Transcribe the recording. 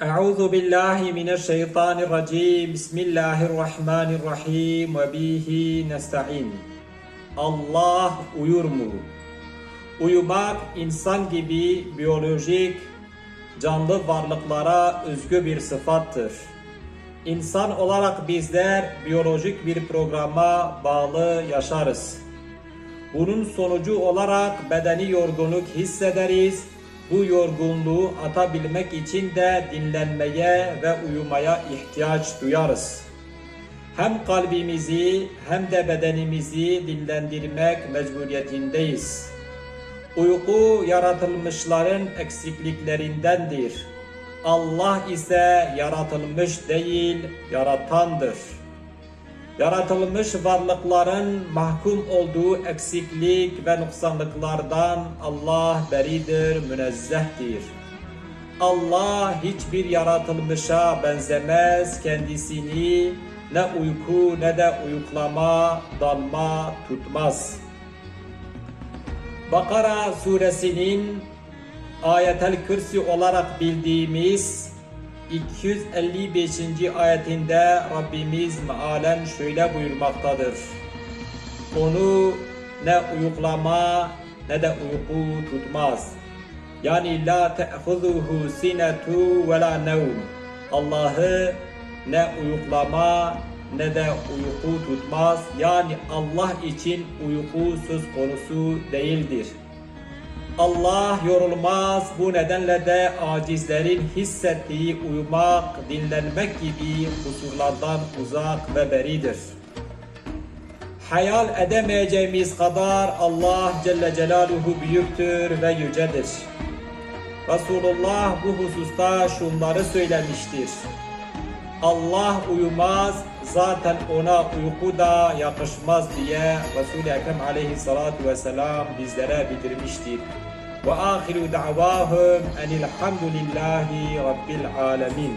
Euzu billahi mineşşeytanirracim. Bismillahirrahmanirrahim. Ve bihi nestaîn. Allah uyur mu? Uyumak insan gibi biyolojik canlı varlıklara özgü bir sıfattır. İnsan olarak bizler biyolojik bir programa bağlı yaşarız. Bunun sonucu olarak bedeni yorgunluk hissederiz bu yorgunluğu atabilmek için de dinlenmeye ve uyumaya ihtiyaç duyarız. Hem kalbimizi hem de bedenimizi dinlendirmek mecburiyetindeyiz. Uyku yaratılmışların eksikliklerindendir. Allah ise yaratılmış değil, yaratandır. Yaratılmış varlıkların mahkum olduğu eksiklik ve noksanlıklardan Allah beridir, münezzehtir. Allah hiçbir yaratılmışa benzemez, kendisini ne uyku ne de uyuklama, dalma tutmaz. Bakara suresinin ayetel kürsi olarak bildiğimiz 255. ayetinde Rabbimiz mealen şöyle buyurmaktadır. Onu ne uyuklama ne de uyku tutmaz. Yani la te'huzuhu sinetu ve la nevm. Allah'ı ne uyuklama ne de uyku tutmaz. Yani Allah için uyku söz konusu değildir. Allah yorulmaz. Bu nedenle de acizlerin hissettiği uyumak, dinlenmek gibi kusurlardan uzak ve beridir. Hayal edemeyeceğimiz kadar Allah Celle Celaluhu büyüktür ve yücedir. Resulullah bu hususta şunları söylemiştir. Allah uyumaz, zaten ona uyku da yakışmaz diye Resul-i Ekrem aleyhissalatu vesselam bizlere bildirmiştir. Ve ahiru da'vahum enilhamdülillahi rabbil alemin.